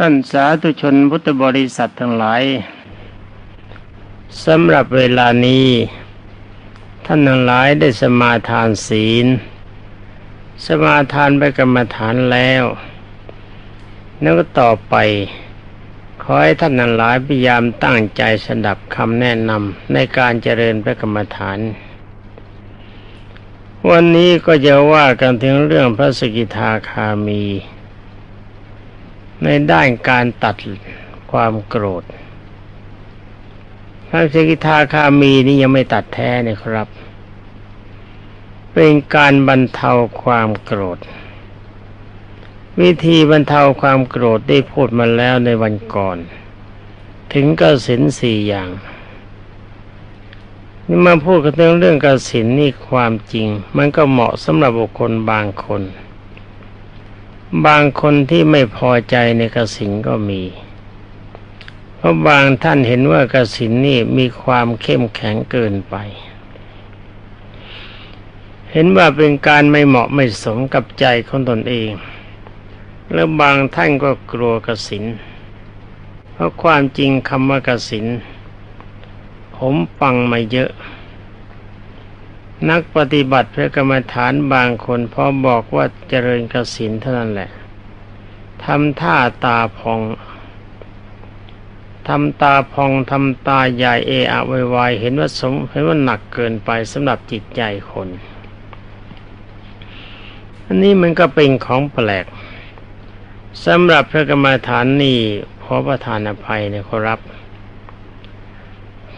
ท่านสาธุชนพุทธบริษัททั้งหลายสำหรับเวลานี้ ท่านทั้งหลายได้สมาทานศีล สมาทานไปกรรมฐานแล้วแล้วก็ต่อไป ขอให้ท่านทั้งหลายพยายามตั้งใจสดับคำแนะนำในการเจริญพระกรรมฐาน วันนี้ก็จะว่ากันถึงเรื่องพระสกิทาคามี ในด้านการตัดความโกรธพระสกิทาคามีนี่ยังไม่ตัดแท้นี่ครับ เป็นการบรรเทาความโกรธ วิธีบรรเทาความโกรธได้พูดมาแล้วในวันก่อน ถึงกสินสี่อย่างนี่มาพูดกันเรื่องเรื่องกสินนี่ความจริง มันก็เหมาะสำหรับบุคคลบางคน บางคนที่ไม่พอใจในกสินก็มี เพราะบางท่านเห็นว่ากสินนี่มีความเข้มแข็งเกินไป เห็นว่าเป็นการไม่เหมาะไม่สมกับใจของตนเอง แล้วบางท่านก็กลัวกสิน เพราะความจริงคำว่ากสิน ผมฟังมาเยอะ นักปฏิบัติพระกรรมฐานบางคนพอบอกว่าเจริญกสินเท่านั้นแหละทำท่าตาพองทำตาพองทำตาใหญ่เออะวายเห็นว่าสมเห็นว่าหนักเกินไปสำหรับจิตใจคน อันนี้มันก็เป็นของแปลกสำหรับพระกรรมฐานนี่ขอประทานอภัยนะครับ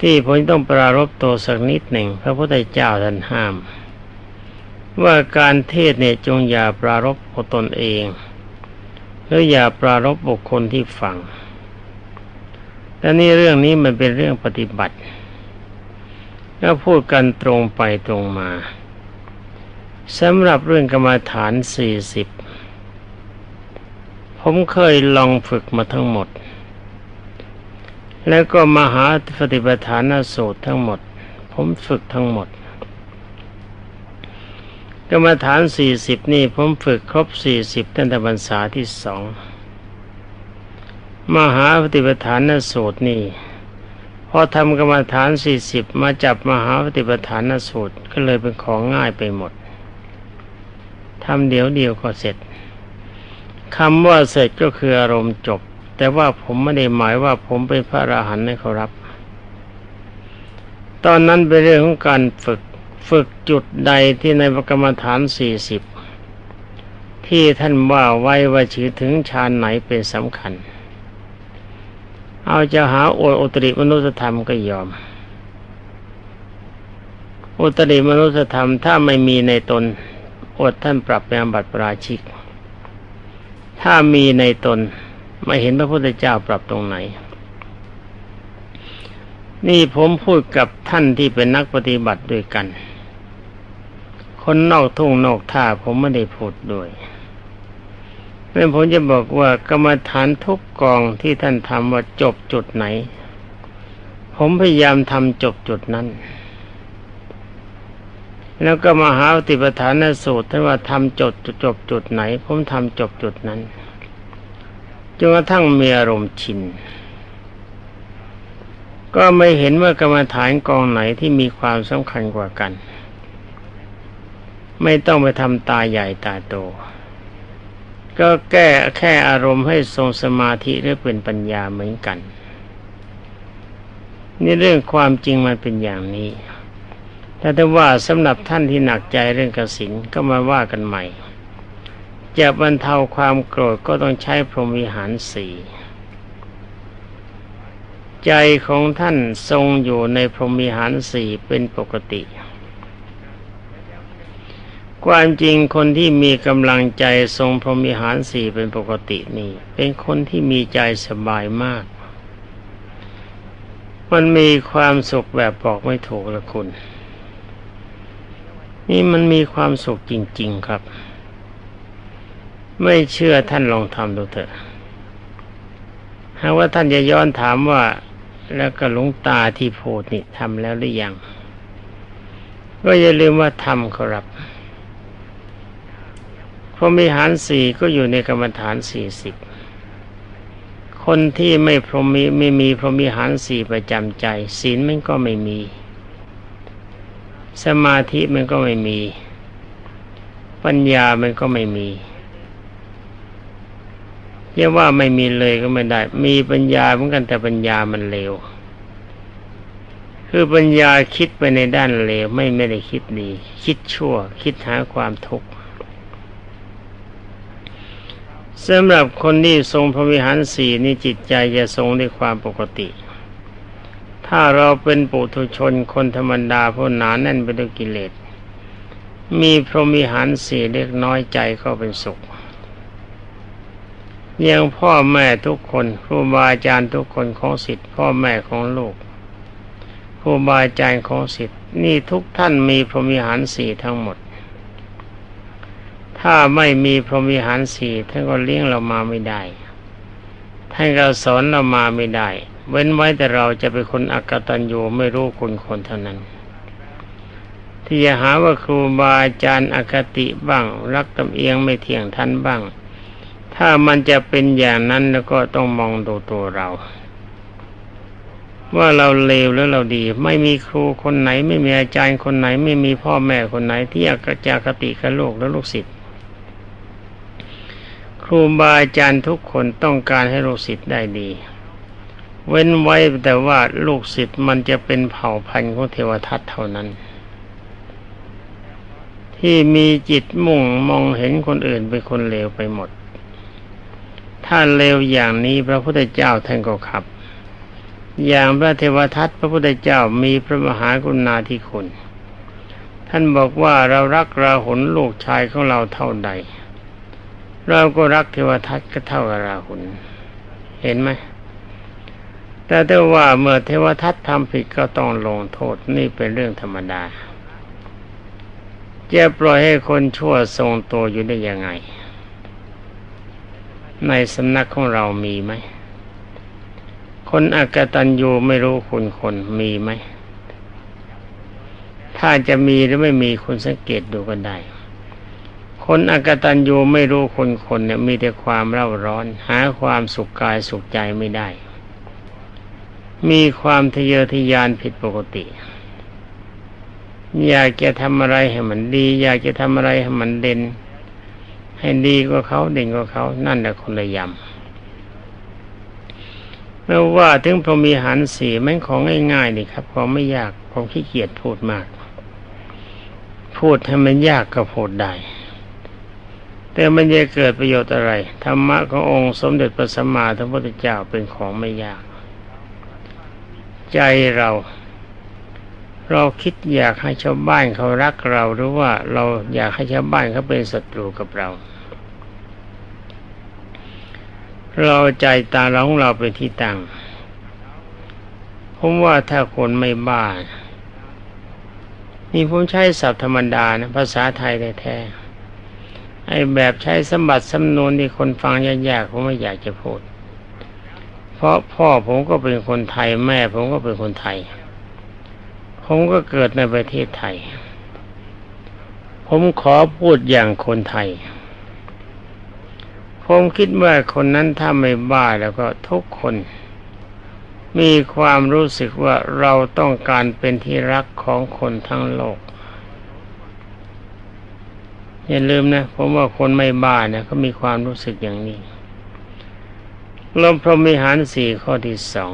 ที่ผมต้องปรารบตัวสักนิดหนึ่ง พระพุทธเจ้าท่านห้าม ว่าการเทศเนี่ยจงอย่าปรารบตนเองหรืออย่าปรารบบุคคลที่ฟังแต่นี่เรื่องนี้มันเป็นเรื่องปฏิบัติก็พูดกันตรงไปตรงมาสำหรับเรื่องกรรมฐานสี่สิบผมเคยลองฝึกมาทั้งหมด แล้วก็มหาปฏิปทานสูตรทั้งหมด ผมฝึกทั้งหมด กรรมฐานสี่สิบนี่ผมฝึกครบสี่สิบตั้งแต่บรรษาที่สองมหาปฏิปทานสูตรนี่พอทำกรรมฐานสี่สิบมาจับมหาปฏิปทานสูตรก็เลยเป็นของง่ายไปหมดทำเดี๋ยวเดียวก็เสร็จคำว่าเสร็จก็คืออารมณ์จบ แต่ว่าผมไม่ได้หมายว่าผมเป็นพระอราหันต์ให้เขารับ ตอนนั้นเป็นเรื่องของการฝึกฝึกจุดใดที่ในกรรมฐานสี่สิบที่ท่านว่าไว้ว่าชื่อถึงฌานไหนเป็นสำคัญ เอาจะหาโออุตริมนุสธรรมก็ยอม อุตริมนุสธรรมถ้าไม่มีในตนอดท่านปรับเป็นบัตรปราชิก ถ้ามีในตน ไม่เห็นพระพุทธเจ้าปรับตรงไหน นี่ผมพูดกับท่านที่เป็นนักปฏิบัติด้วยกัน คนนอกทุ่งนอกท่าผมไม่ได้พูดด้วยเมื่อผมจะบอกว่ากรรมฐานทุกกองที่ท่านทำว่าจบจุดไหน ผมพยายามทำจบจุดนั้นแล้วก็มหาติปฐานสูตรท่านว่าทำจบจบจุดไหน ผมทำจบจุดนั้น จนกระทั่งมีอารมณ์ชิน ก็ไม่เห็นว่ากรรมฐานกองไหนที่มีความสำคัญกว่ากัน ไม่ต้องไปทำตาใหญ่ตาโต ก็แก้แค่อารมณ์ให้ทรงสมาธิหรือเป็นปัญญาเหมือนกัน นี่เรื่องความจริงมันเป็นอย่างนี้ แต่ถ้าว่าสำหรับท่านที่หนักใจเรื่องกสินก็มาว่ากันใหม่ จะบรรเทาความโกรธก็ต้องใช้พรหมวิหารสี่ใจของท่านทรงอยู่ในพรหมวิหารสี่เป็นปกติ ความจริงคนที่มีกำลังใจทรงพรหมวิหารสี่เป็นปกตินี่ เป็นคนที่มีใจสบายมาก มันมีความสุขแบบบอกไม่ถูกละคุณ นี่มันมีความสุขจริง ๆ ครับ ไม่เชื่อท่านลองทำดูเถอะหากว่าท่านจะย้อนถามว่า แล้วก็หลงตาที่โพดนี่ทำแล้วหรือยัง ก็อย่าลืมว่าทำครับพรมิหารสี่ก็อยู่ในกรรมฐานสี่สิบคนที่ไม่พรหมีไม่มีพรหมิหารสี่ประจำใจศีลมันก็ไม่มี สมาธิมันก็ไม่มี ปัญญามันก็ไม่มี เรียกว่าไม่มีเลยก็ไม่ได้ มีปัญญาเหมือนกันแต่ปัญญามันเลวคือปัญญาคิดไปในด้านเลวไม่ไม่ได้คิดดี คิดชั่ว คิดหาความทุกข์สำหรับคนที่ทรงพระวิหารสี่นี่จิตใจจะทรงด้วยความปกติ ถ้าเราเป็นปุถุชนคนธรรมดาผู้หนาแน่นไปด้วยกิเลส มีพรหมิหารสี่เล็กน้อยใจก็เป็นสุข ยังพ่อแม่ทุกคนครูบาอาจารย์ทุกคนของสิทธิ์พ่อแม่ของลูกครูบาอาจารย์ของสิทธิ์นี่ทุกท่านมีพรหมิหารสีทั้งหมด ถ้าไม่มีพรหมิหารสีท่านก็เลี้ยงเรามาไม่ได้ ท่านก็สอนเรามาไม่ได้ เว้นไว้แต่เราจะเป็นคนอักตันยูไม่รู้คุณคนเท่านั้นที่จะหาว่าครูบาอาจารย์อคติบ้าง รักตำเอียงไม่เที่ยงท่านบ้าง ถ้ามันจะเป็นอย่างนั้นแล้วก็ต้องมองดูตัวเรา ว่าเราเลวแล้วเราดี ไม่มีครูคนไหน ไม่มีอาจารย์คนไหน ไม่มีพ่อแม่คนไหน ที่อยากกระจากติกับโลกและลูกศิษย์ครูบาอาจารย์ทุกคนต้องการให้ลูกศิษย์ได้ดี เว้นไว้แต่ว่าลูกศิษย์มันจะเป็นเผ่าพันธุ์ของเทวทัตเท่านั้น ที่มีจิตมุ่งมองเห็นคนอื่นเป็นคนเลวไปหมด ถ้าเลวอย่างนี้พระพุทธเจ้าท่านก็ขับ อย่างพระเทวทัตพระพุทธเจ้ามีพระมหากรุณาธิคุณ ท่านบอกว่าเรารักราหุลลูกชายของเราเท่าใด เราก็รักเทวทัตก็เท่ากับราหุลเห็นไหมแต่ถ้าว่าเมื่อเทวทัตทำผิดก็ต้องลงโทษนี่เป็นเรื่องธรรมดาจะปล่อยให้คนชั่วทรงตัวอยู่ได้ยังไง ในสำนักของเรามีไหม คนอากตันยูไม่รู้คุณคนมีไหม ถ้าจะมีหรือไม่มีคุณสังเกตดูกันได้ คนอากตันยูไม่รู้คนคนเนี่ยมีแต่ความเร่าร้อน หาความสุขกายสุขใจไม่ได้ มีความทะเยอทะยานผิดปกติ อยากจะทำอะไรให้มันดี อยากจะทำอะไรให้มันเด่น ให้ดีกว่าเขาเด่นกว่าเขา นั่นแหละคนละยำเมื่อว่าถึงพรมีหันสีมันของง่ายๆนี่ครับของไม่ยากผมขี้เกียจพูดมาก พูดให้มันยากก็พูดได้แต่มันจะเกิดประโยชน์อะไรธรรมะขององค์สมเด็จพระสัมมาสัมพุทธเจ้าเป็นของไม่ยาก ใจเรา เราคิดอยากให้ชาวบ้านเขารักเราหรือว่าเราอยากให้ชาวบ้านเขาเป็นศัตรูกับเรา เราใจตาเราของเราเป็นที่ตั้งผมว่าถ้าคนไม่บ้านี่ผมใช้ศัพท์ธรรมดานะภาษาไทยแท้ๆไอ้แบบใช้สมบัติสำนวนที่คนฟังยากๆผมไม่อยากจะพูด เพราะพ่อผมก็เป็นคนไทยแม่ผมก็เป็นคนไทย ผมก็เกิดในประเทศไทย ผมขอพูดอย่างคนไทย ผมคิดว่าคนนั้นถ้าไม่บ้าแล้วก็ทุกคน มีความรู้สึกว่าเราต้องการเป็นที่รักของคนทั้งโลก อย่าลืมนะ ผมว่าคนไม่บ้าเนี่ยเขามีความรู้สึกอย่างนี้ลมพรหมิหารสี่ข้อที่สอง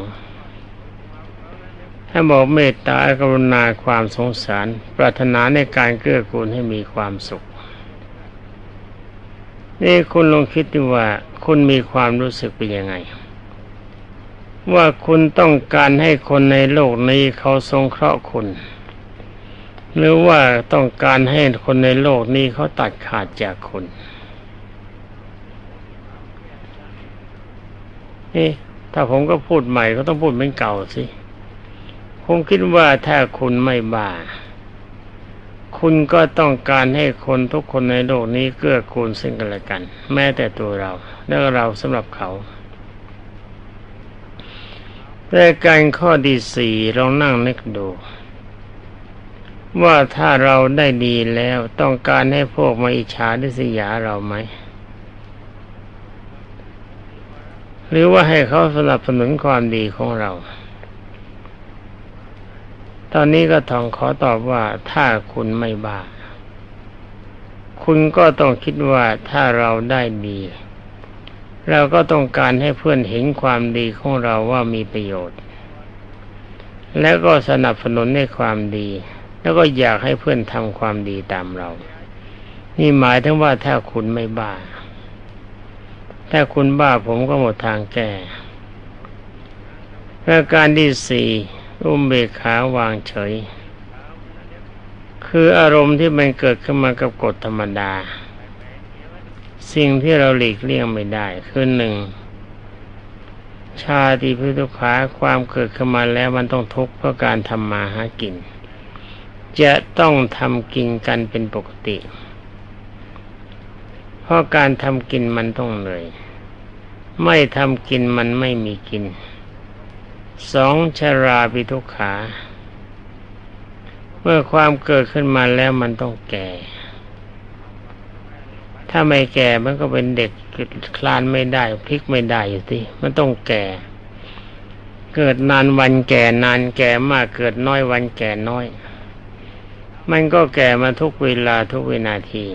ถ้าบอกเมตตากรุณาความสงสาร ปรารถนาในการเกื้อกูลให้มีความสุข นี่คุณลองคิดดูว่าคุณมีความรู้สึกเป็นยังไง ว่าคุณต้องการให้คนในโลกนี้เขาทรงเคราะห์คุณ หรือว่าต้องการให้คนในโลกนี้เขาตัดขาดจากคุณนี่ถ้าผมก็พูดใหม่ก็ต้องพูดเหมือนเก่าสิ ผมคิดว่าถ้าคุณไม่บ้า คุณก็ต้องการให้คนทุกคนในโลกนี้เกื้อกูลซึ่งกันและกัน แม้แต่ตัวเรา และเราสำหรับเขาแต่การข้อดีสี่เรานั่งนึกดู ว่าถ้าเราได้ดีแล้วต้องการให้พวกมาอิจฉาดิสยาเราไหม หรือว่าให้เขาสนับสนุนความดีของเรา ตอนนี้ก็ทองขอตอบว่าถ้าคุณไม่บ้า คุณก็ต้องคิดว่าถ้าเราได้ดี เราก็ต้องการให้เพื่อนเห็นความดีของเราว่ามีประโยชน์ แล้วก็สนับสนุนในความดี แล้วก็อยากให้เพื่อนทำความดีตามเรา นี่หมายถึงว่าถ้าคุณไม่บ้า ถ้าคุณบ้าผมก็หมดทางแก้ประการที่สี่ อุมเบกขาวางเฉย คืออารมณ์ที่มันเกิดขึ้นมากับกฎธรรมดา สิ่งที่เราหลีกเลี่ยงไม่ได้คือหนึ่งชาติพิทุขาความเกิดขึ้นมาแล้วมันต้องทุกข์เพราะการทำมาหากิน จะต้องทำกินกันเป็นปกติ เพราะการทำกินมันต้องเหนื่อย ไม่ทำกินมันไม่มีกิน สองชราปิทุกขา เมื่อความเกิดขึ้นมาแล้วมันต้องแก่ ถ้าไม่แก่มันก็เป็นเด็กคลานไม่ได้พลิกไม่ได้อยู่ที่มันต้องแก่ เกิดนานวันแก่นานแก่มากเกิดน้อยวันแก่น้อย มันก็แก่มาทุกเวลาทุกวินาที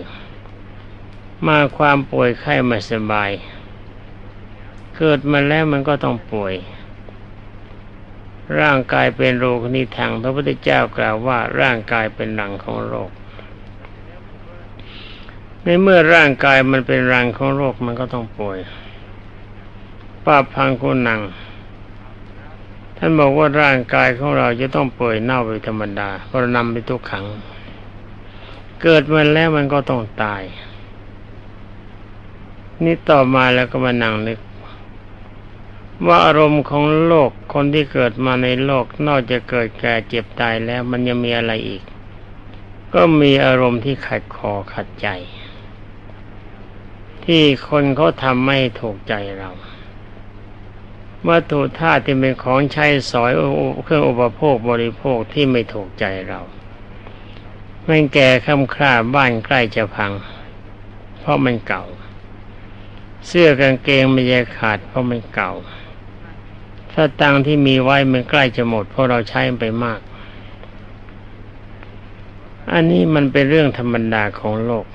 มาความป่วยไข้ไม่สบาย เกิดมาแล้วมันก็ต้องป่วย ร่างกายเป็นโรคนิทังพระพุทธเจ้ากล่าวว่าร่างกายเป็นหลังของโรค ในเมื่อร่างกายมันเป็นรังของโรคมันก็ต้องป่วยป้าพังกุนัง ท่านบอกว่าร่างกายของเราจะต้องป่วยเน่าไปธรรมดาเพราะนำไปทุกขัง เกิดมาแล้วมันก็ต้องตาย นี่ต่อมาแล้วก็มานั่งนึก ว่าอารมณ์ของโลกคนที่เกิดมาในโลกนอกจากเกิดแก่เจ็บตายแล้วมันยังมีอะไรอีก ก็มีอารมณ์ที่ขัดคอขัดใจ ที่คนเขาทำไม่ถูกใจเราวัตถุธาตุที่เป็นของใช้สอยเครื่องอุปโภคบริโภคที่ไม่ถูกใจเราไม่แก่ค่ำคร่าบ้านใกล้จะพัง เพราะมันเก่า เสื้อกางเกงไม่จะขาดเพราะมันเก่า ถ้าตังที่มีไว้มันใกล้จะหมด เพราะเราใช้ไปมาก อันนี้มันเป็นเรื่องธรรมดาของโลก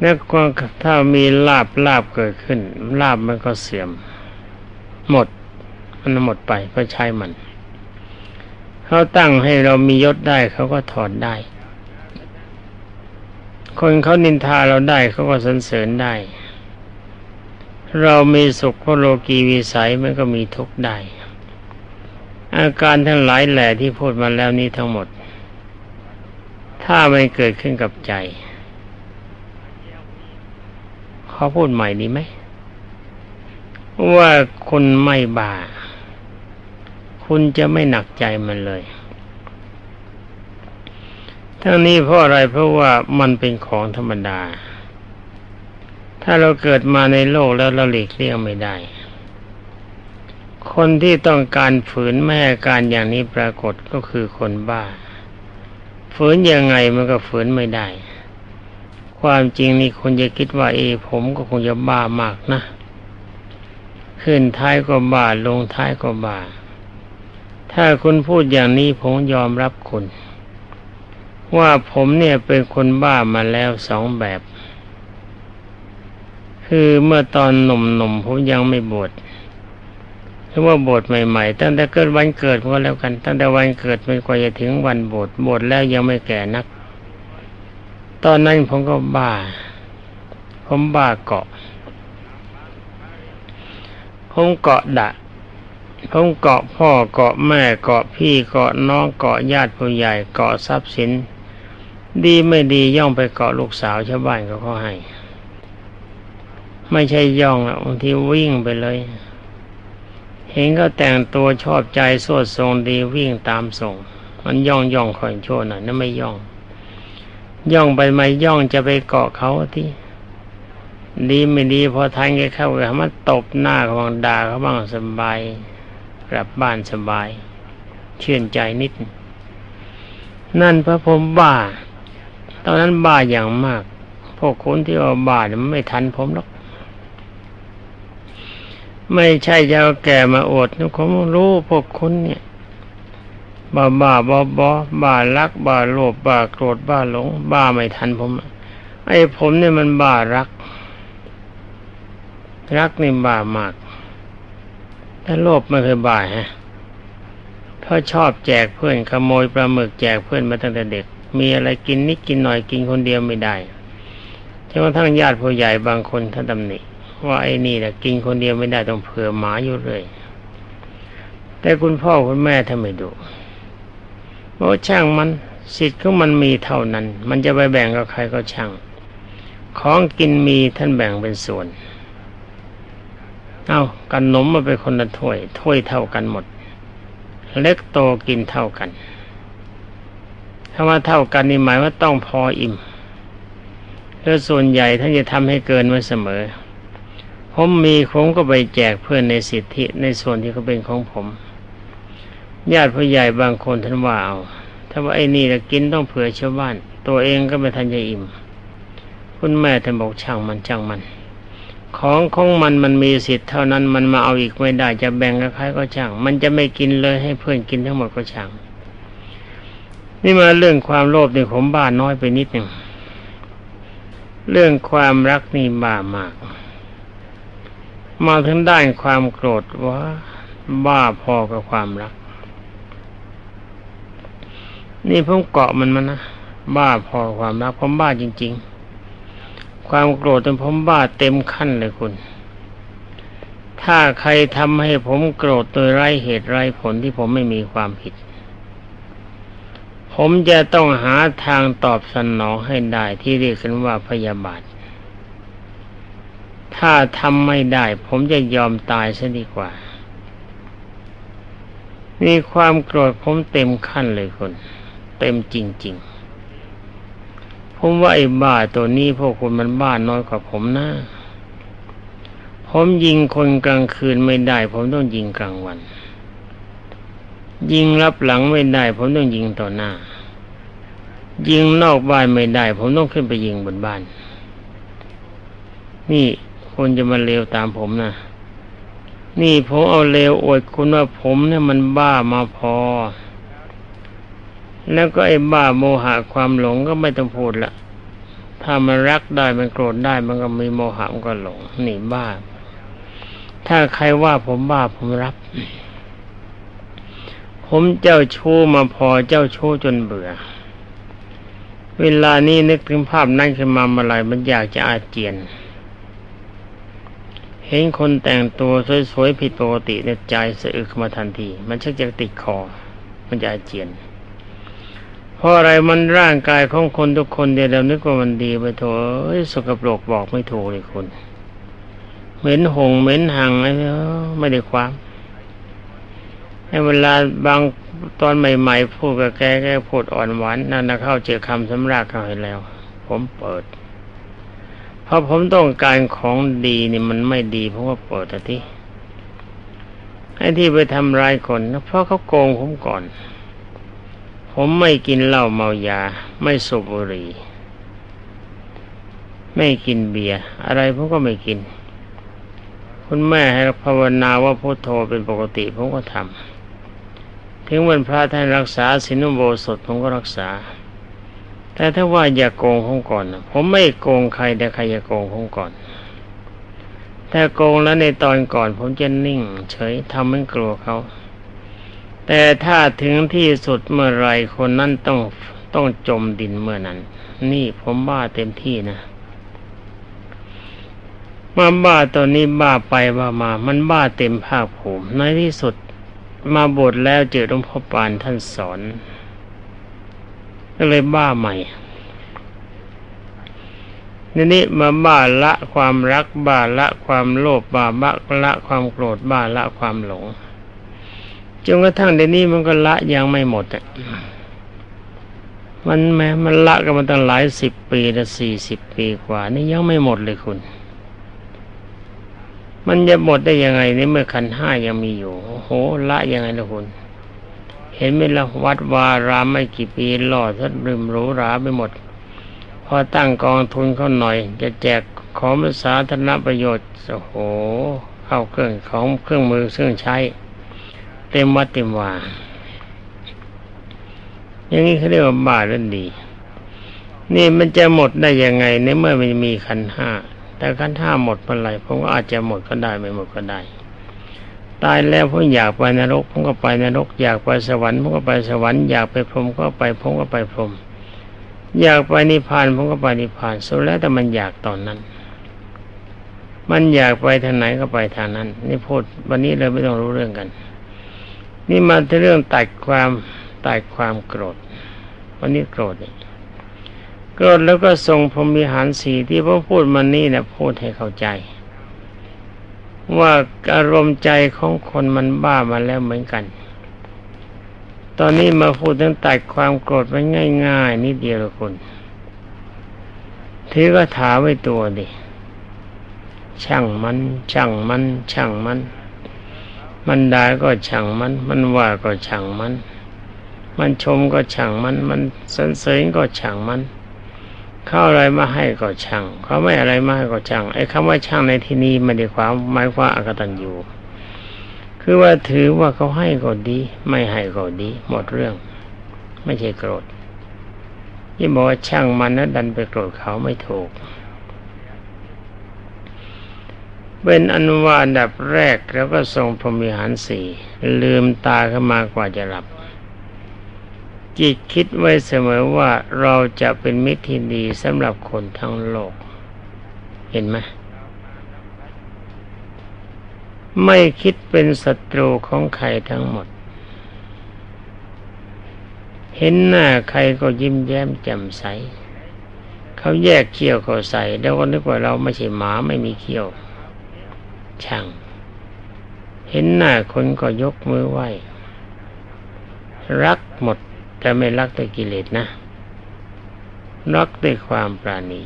แล้วก็ถ้ามีลาบลาบเกิดขึ้น ลาบมันก็เสื่อม หมด มันหมดไปเพราะใช้มันเขาตั้งให้เรามียศได้เขาก็ถอดได้ คนเขานินทาเราได้เขาก็สรรเสริญได้ เรามีสุขเพราะโลกีวิสัยมันก็มีทุกข์ได้ อาการทั้งหลายแหล่ที่พูดมาแล้วนี้ทั้งหมด ถ้าไมันเกิดขึ้นกับใจเขาพูดใหม่ดีไหม ว่าคุณไม่บาคุณจะไม่หนักใจมันเลย ทั้งนี้เพราะอะไรเพราะว่ามันเป็นของธรรมดา ถ้าเราเกิดมาในโลกแล้วเราหลีกเลี่ยงไม่ได้ คนที่ต้องการฝืนแม่การอย่างนี้ปรากฏก็คือคนบ้า ฝืนยังไงมันก็ฝืนไม่ได้ ความจริงนี่คนจะคิดว่าเอผมก็คงจะบ้ามากนะ ขึ้นท้ายก็บ้าลงท้ายก็บ้า ถ้าคุณพูดอย่างนี้ผมยอมรับคุณว่าผมเนี่ยเป็นคนบ้ามาแล้วสองแบบ คือเมื่อตอนหนุ่มๆผมยังไม่บวชหรือว่าบวชใหม่ๆตั้งแต่เกิดวันเกิดก็แล้วกัน ตั้งแต่วันเกิดไปกว่าจะถึงวันบวชบวชแล้วยังไม่แก่นัก ตอนนั้นผมก็บ้า ผมบ้าเกาะ ผมเกาะดะผมเกาะพ่อเกาะแม่เกาะพี่เกาะน้องเกาะญาติผู้ใหญ่เกาะทรัพย์สิน ดีไม่ดีย่องไปเกาะลูกสาวชาวบ้านก็เขาให้ ไม่ใช่ย่องบางทีวิ่งไปเลย เห็นก็แต่งตัวชอบใจสวดทรงดีวิ่งตามส่ง มันย่องย่องคอยโชว์หน่อยนั่นไม่ย่อง ย่องไปไม่ย่องจะไปเกาะเขาที่ดีไม่ดีพอทานแกเข้าไปมันตบหน้าเขาบ้างด่าเขาบ้างสบายกลับบ้านสบาย เชื่นใจนิด นั่นพระผมบ้า ตอนนั้นบ้าอย่างมาก พวกคนที่ว่าบ้าเนี่ยมันไม่ทันผมหรอก ไม่ใช่จะเอาแก่มาอดนะผมรู้พวกคุณเนี่ยบ้าบ้าบอบอบ้ารัก บ้าโลภบ้าโกรธบ้าหลง บ้าไม่ทันผม ไอ้ผมเนี่ยมันบ้ารัก รักนี่บ้ามากถ้าโลภไม่เคยบ้าฮะเพราะชอบแจกเพื่อนขโมยปลาหมึกแจกเพื่อนมาตั้งแต่เด็ก มีอะไรกินนิดกินหน่อยกินคนเดียวไม่ได้จนกระทั่งญาติผู้ใหญ่บางคนท่านตำหนิ ว่าไอ้นี่แหละกินคนเดียวไม่ได้ต้องเผื่อหมาอยู่เลย แต่คุณพ่อคุณแม่ท่าไม่ดูบอกช่างมันสิทธิ์ของมันมีเท่านั้น มันจะไปแบ่งกับใครก็ช่าง ของกินมีท่านแบ่งเป็นส่วน เอากันนมมาไปคนละถ้วยถ้วยเท่ากันหมด เล็กโตกินเท่ากันถ้าว่าเท่ากันนี่หมายว่าต้องพออิ่มแล้วส่วนใหญ่ท่านจะทำให้เกินไว้เสมอ ผมมีผมก็ไปแจกเพื่อนในสิทธิในส่วนที่เขาเป็นของผม ญาติผู้ใหญ่บางคนท่านว่าเอาถ้าว่าไอ้นี่จะกินต้องเผื่อชาวบ้าน ตัวเองก็ไม่ทันจะอิ่ม คุณแม่ท่านบอกช่างมันช่างมัน ของของมันมันมีสิทธิ์เท่านั้นมันมาเอาอีกไม่ได้จะแบ่งกับใครก็ช่าง มันจะไม่กินเลยให้เพื่อนกินทั้งหมดก็ช่าง นี่มาเรื่องความโลภนี่ผมบ้าน้อยไปนิดหนึ่งเรื่องความรักนี่บ้ามาก มาถึงด้านความโกรธว่าบ้าพอกับความรัก นี่ผมเกาะมันมานะบ้าพอความรักผมบ้าจริง ๆ ความโกรธจนผมบ้าเต็มขั้นเลยคุณ ถ้าใครทำให้ผมโกรธโดยไร้เหตุไร้ผลที่ผมไม่มีความผิด ผมจะต้องหาทางตอบสนองให้ได้ที่เรียกกันว่าพยาบาท ถ้าทำไม่ได้ ผมจะยอมตายซะดีกว่ามีความโกรธผมเต็มขั้นเลยคน เต็มจริง ๆ ผมว่าไอ้บ้าตัวนี้พวกคุณมันบ้าน้อยกว่าผมนะผมยิงคนกลางคืนไม่ได้ ผมต้องยิงกลางวัน ยิงรับหลังไม่ได้ ผมต้องยิงต่อหน้า ยิงนอกบ้านไม่ได้ ผมต้องขึ้นไปยิงบนบ้าน นี่ คนจะมาเลวตามผมนะนี่ผมเอาเลวอวดคุณว่าผมเนี่ยมันบ้ามาพอ แล้วก็ไอ้บ้าโมหะความหลงก็ไม่ต้องพูดละถ้ามันรักได้มันโกรธได้มันก็มีโมหะมันก็หลงนี่บ้า ถ้าใครว่าผมบ้าผมรับ ผมเจ้าชู้มาพอเจ้าชู้จนเบื่อ เวลานี้นึกถึงภาพนั้นขึ้นมาเมื่อไรมันอยากจะอาเจียน เห็นคนแต่งตัวสวยๆผิดปกติในใจสะอึกมาทันที มันชักจะติดคอ มันจะอาเจียนเพราะอะไรมันร่างกายของคนทุกคนเดียวเรานึกว่ามันดีไปโถอ้ยสกปรกบอกไม่ถูกเลยคุณเหม็นหงเหม็นหังอะไรไม่ได้ความให้เวลาบางตอนใหม่ๆพูดกับแกแกพูดอ่อนหวานนั่นนะเข้าเจอคำสำราญเขาให้แล้ว ผมเปิด เพราะผมต้องการของดีนี่มันไม่ดี เพราะว่าเปิดที่ให้ที่ไปทำร้ายคนเพราะเขาโกงผมก่อน ผมไม่กินเหล้าเมายา ไม่สูบบุหรี่ ไม่กินเบียร์อะไรผมก็ไม่กิน คุณแม่ให้ภาวนาว่าพุโทโธเป็นปกติผมก็ทำถึงวันพระท่านรักษาสินุโบสถผมก็รักษา แต่ถ้าว่าอย่าโกงผมก่อนผมไม่โกงใครแต่ใครอย่าโกงผมก่อนแต่โกงแล้วในตอนก่อนผมจะนิ่ง เฉยทำให้กลัวเขา แต่ถ้าถึงที่สุดเมื่อไรคนนั้นต้องต้องจมดินเมื่อนั้น นี่ผมบ้าเต็มที่นะมาบ้าตอนนี้บ้าไปบ้ามา มันบ้าเต็มภาคภูมิในที่สุดมาบวชแล้วเจอหลวงพ่อปานท่านสอน ก็เลยบ้าใหม่นี่นี่มาบ้าละความรักบ้าละความโลภบ้าบ้าละความโกรธบ้าละความหลงจนกระทั่งเดี๋ยวนี้มันก็ละยังไม่หมดอะมันแม้มันละกันมาตั้งหลายสิบปีละสี่สิบปีกว่า นี่ยังไม่หมดเลยคุณ มันจะหมดได้ยังไงในเมื่อขันห้ายังมีอยู่โอ้โหละยังไงล่ะคุณ เห็นไหมละวัดวารามไม่กี่ปีหล่อทัดริมหรูหราไปหมด พอตั้งกองทุนเขาหน่อย จะแจกของสาธารณประโยชน์โอ้โหเข้าเครื่องของเครื่องมือเครื่องใช้ เต็มวัดเต็มวาอย่างนี้เขาเรียกว่าบ้าเรื่องดี นี่มันจะหมดได้ยังไงในเมื่อมันมีขันห้าแต่ขันห้าหมดเมื่อไหร่ผมก็อาจจะหมดก็ได้ไม่หมดก็ได้ ตายแล้วผมอยากไปนรกผมก็ไปนรก อยากไปสวรรค์ผมก็ไปสวรรค์อยากไปพรหมก็ไปผมก็ไปพรหมอยากไปนิพพานผมก็ไปนิพพานสุดแล้วแต่มันอยากตอนนั้น มันอยากไปทางไหนก็ไปทางนั้น นี่พูดวันนี้เลยไม่ต้องรู้เรื่องกัน นี่มาที่เรื่องตัดความตัดความโกรธ วันนี้โกรธโกรธแล้วก็ทรงพรหมิหารสีที่พระพูดมานี่นะพูดให้เข้าใจ ว่าอารมณ์ใจของคนมันบ้ามาแล้วเหมือนกัน ตอนนี้มาพูดถึงตัดความโกรธไปง่าย ๆ นิดเดียวละคุณถือก็ถาไว้ตัวดิ ช่างมัน ช่างมัน ช่างมัน มันด่าก็ช่างมัน มันว่าก็ช่างมัน มันชมก็ช่างมัน มันสรรเสริญก็ช่างมัน เขาอะไรมาให้ก็ช่างเขาไม่อะไรมาให้ก็ช่างไอ้คำว่าช่างในที่นี้ไม่ได้ความหมายว่าอากตันอยู่คือว่าถือว่าเขาให้ก็ดี ไม่ให้ก็ดี หมดเรื่อง ไม่ใช่โกรธยิ่งบอกว่าช่างมันนะดันไปโกรธเขาไม่ถูกเป็นอนุวาอันดับแรกแล้วก็ทรงพรมิหารสี่ลืมตาขึ้นมากว่าจะหลับ จิตคิดไว้เสมอว่าเราจะเป็นมิตรที่ดีสำหรับคนทั้งโลก เห็นไหมไม่คิดเป็นศัตรูของใครทั้งหมด เห็นหน้าใครก็ยิ้มแย้มแจ่มใส เขาแยกเขี้ยวเขาใส่แล้วก็นึกว่าเราไม่ใช่หมาไม่มีเขี้ยว ช่าง เห็นหน้าคนก็ยกมือไหว้ รักหมด แต่ไม่รักด้วยกิเลสนะ รักด้วยความปราณี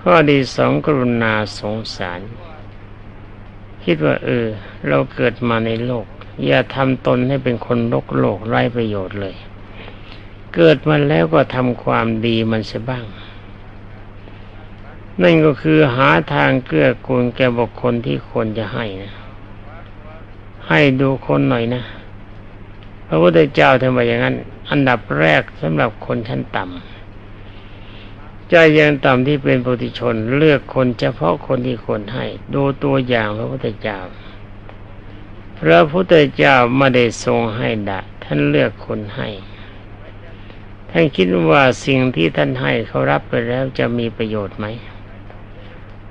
ข้อดีสองกรุณาสงสาร คิดว่า เออ เราเกิดมาในโลก อย่าทำตนให้เป็นคนโลกโลกไร้ประโยชน์เลย เกิดมาแล้วก็ทำความดีมันเสียบ้าง นั่นก็คือหาทางเกื้อกูลแก่บุคคลที่ควรจะให้นะให้ดูคนหน่อยนะ พระพุทธเจ้าทำไมอย่างนั้น อันดับแรกสำหรับคนชั้นต่ำใจยังต่ำที่เป็นปุถุชน เลือกคนเฉพาะคนที่ควรให้ ดูตัวอย่างพระพุทธเจ้า พระพุทธเจ้าไม่ได้ทรงให้ดะ ท่านเลือกคนให้ท่านคิดว่าสิ่งที่ท่านให้เขารับไปแล้วจะมีประโยชน์ไหม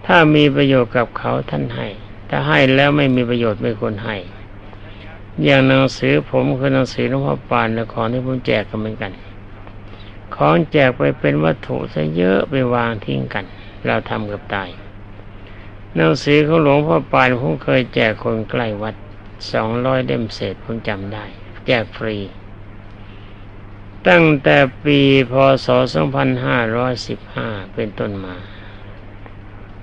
ถ้ามีประโยชน์กับเขาท่านให้ ถ้าให้แล้วไม่มีประโยชน์ไม่ควรให้ อย่างหนังสือผมคือหนังสือหลวงพ่อปานและของที่ผมแจกกันเหมือนกัน ของแจกไปเป็นวัตถุซะเยอะไปวางทิ้งกัน เราทำกับตายหนังสือของหลวงพ่อปานผมเคยแจกคนใกล้วัดสองร้อยเล่มเศษผมจำได้ แจกฟรี ตั้งแต่ปีพศ 2515 เป็นต้นมา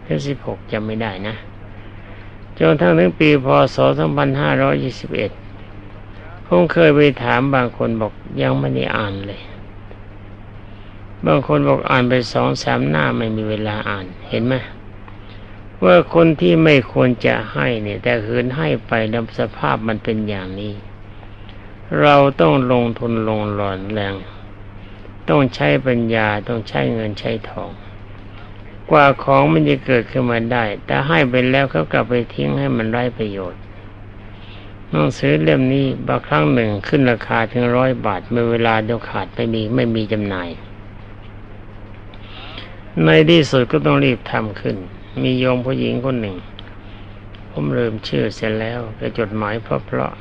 ถึง16จำไม่ได้นะจนทั้งถึงปีพศ 2521 ผมเคยไปถามบางคนบอกยังไม่ได้อ่านเลย บางคนบอกอ่านไปสองสามหน้าไม่มีเวลาอ่านเห็นไหมว่าคนที่ไม่ควรจะให้เนี่ย แต่คืนให้ไปแล้วสภาพมันเป็นอย่างนี้ เราต้องลงทุนลงหลอนแรง ต้องใช้ปัญญาต้องใช้เงินใช้ทอง กว่าของมันจะเกิดขึ้นมาได้ แต่ให้ไปแล้วเขากลับไปทิ้งให้มันไร้ประโยชน์ หนังสือเล่มนี้บางครั้งหนึ่งขึ้นราคาถึงร้อยบาทเมื่อเวลาเดียวขาดไม่มีไม่มีจำหน่าย ในที่สุดก็ต้องรีบทำขึ้น มีโยมผู้หญิงคนหนึ่ง ผมลืมชื่อเสร็จแล้วแกจดหมายเพราะเพาะ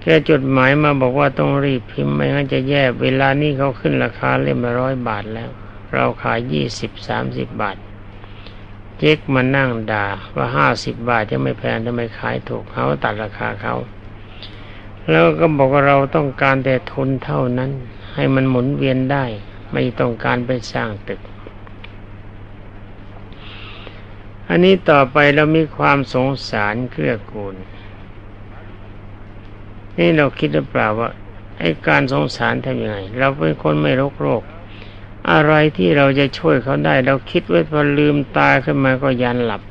แกจดหมายมาบอกว่าต้องรีบพิมพ์ไม่งั้นจะแย่เวลานี้เขาขึ้นราคาเล่มละร้อยบาทแล้ว เราขายยี่สิบสามสิบบาท เจ๊กมานั่งด่าว่าห้าสิบบาทจะไม่แพงทำไมขายถูกเขาตัดราคาเขา แล้วก็บอกว่าเราต้องการแต่ทุนเท่านั้น ให้มันหมุนเวียนได้ ไม่ต้องการไปสร้างตึก อันนี้ต่อไปเรามีความสงสารเกื้อกูล นี่เราคิดหรือเปล่าว่าไอ้การสงสารทำยังไง เราเป็นคนไม่รกโรค อะไรที่เราจะช่วยเขาได้ เราคิดไว้พอลืมตาขึ้นมาก็ยันหลับ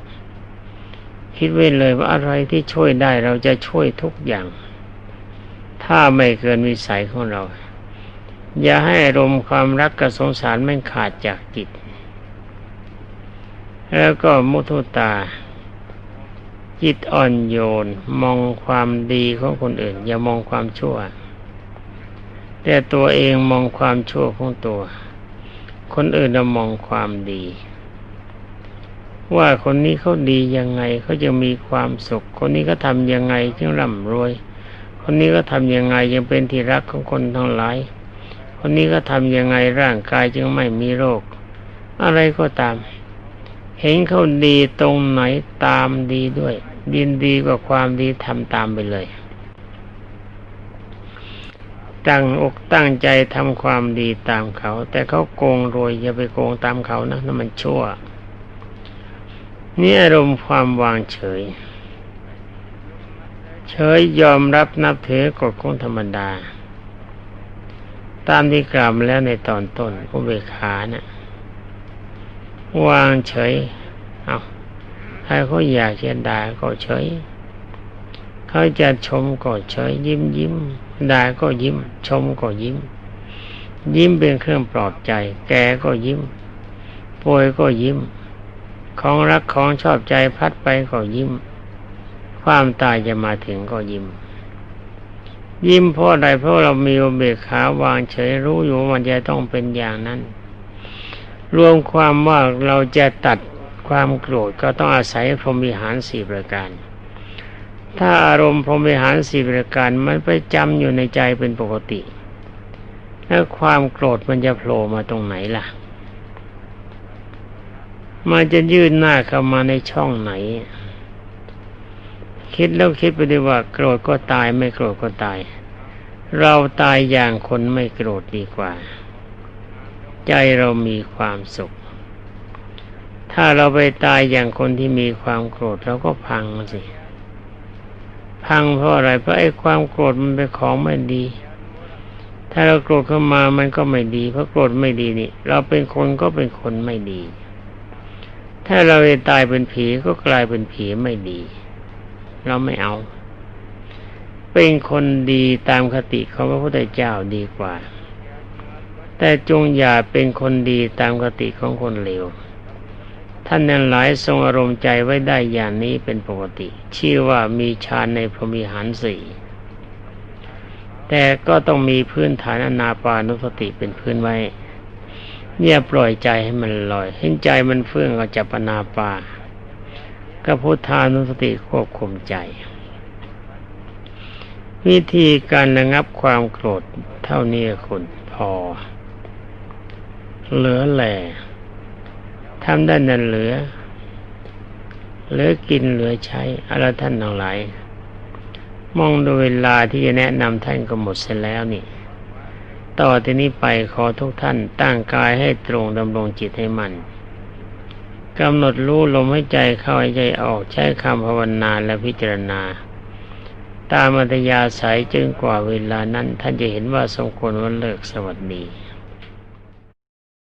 คิดไว้เลยว่าอะไรที่ช่วยได้เราจะช่วยทุกอย่าง ถ้าไม่เกินวิสัยของเรา อย่าให้อารมณ์ความรักกับสงสารมันขาดจากจิต แล้วก็มุทุตา จิตอ่อนโยน มองความดีของคนอื่น อย่ามองความชั่ว แต่ตัวเองมองความชั่วของตัว คนอื่นมองความดี ว่าคนนี้เขาดียังไงเขาจะมีความสุข คนนี้ก็ทำยังไงจึงร่ำรวย คนนี้ก็ทำยังไงยังเป็นที่รักของคนทั้งหลาย คนนี้ก็ทำยังไงร่างกายจึงไม่มีโรค อะไรก็ตาม เห็นเขาดีตรงไหนตามดีด้วย ดินดีกว่าความดีทำตามไปเลย ตั้งอกตั้งใจทำความดีตามเขา แต่เขาโกงรวยอย่าไปโกงตามเขานะนั่นมันชั่ว นี่อารมณ์ความวางเฉย เฉยยอมรับนับถือกฎของธรรมดา ตามที่กล่าวมาแล้วในตอนต้นอุเบกขาเนะ่ะวางเฉย เอาใครเขาอยากจะด่าก็เฉย เขาจะชมก็เฉยยิ้มยิ้ม ด่าก็ยิ้ม ชมก็ยิ้ม ยิ้มเป็นเครื่องปลอบใจ แกก็ยิ้ม ป่วยก็ยิ้ม ของรักของชอบใจพัดไปก็ยิ้ม ความตายจะมาถึงก็ยิ้ม ยิ้มเพราะอะไรเพราะเรามีเบกขาวางเฉยรู้อยู่มันจะต้องเป็นอย่างนั้น รวมความว่าเราจะตัดความโกรธก็ต้องอาศัยพรหมิหารสี่ประการ ถ้าอารมณ์พรหมิหารสี่ประการมันไปจำอยู่ในใจเป็นปกติ แล้วความโกรธมันจะโผล่มาตรงไหนล่ะ มันจะยื่นหน้าเข้ามาในช่องไหน คิดแล้วคิดไปดีว่า โกรธก็ตายไม่โกรธก็ตาย เราตายอย่างคนไม่โกรธดีกว่า ใจเรามีความสุข ถ้าเราไปตายอย่างคนที่มีความโกรธเราก็พังสิ พังเพราะอะไรเพราะไอ้ความโกรธมันเป็นของไม่ดี ถ้าเราโกรธเข้ามามันก็ไม่ดี เพราะโกรธไม่ดีนี่ เราเป็นคนก็เป็นคนไม่ดี ถ้าเราตายเป็นผีก็กลายเป็นผีไม่ดี เราไม่เอา เป็นคนดีตามคติของพระพุทธเจ้าดีกว่า แต่จงอย่าเป็นคนดีตามคติของคนเลว ท่านนั้นหลายทรงอารมณ์ใจไว้ได้อย่างนี้เป็นปกติ ชื่อว่ามีฌานในพรหมิหารสี่แต่ก็ต้องมีพื้นฐานอนาปานุสติเป็นพื้นไว้ เนี่ยปล่อยใจให้มันลอยเห็นใจมันเฟื่องก็จับอนาปาก็พุทธานุสติควบคุมใจ วิธีการระงับความโกรธเท่านี้คุณพอ เหลือแหล่ ทำได้นั่นเหลือ เหลือกินเหลือใช้อะไรท่านทั้งหลาย มองดูเวลาที่จะแนะนำท่านก็หมดเสียแล้วนี่ ต่อที่นี้ไปขอทุกท่านตั้งกายให้ตรงดำรงจิตให้มันกำหนดรู้ลมให้ใจเข้าให้ใจออกใช้คำภาวนาและพิจารณา ตามอัธยาศัยจึงกว่าเวลานั้น ท่านจะเห็นว่าสมควรวันเลิกสวัสดี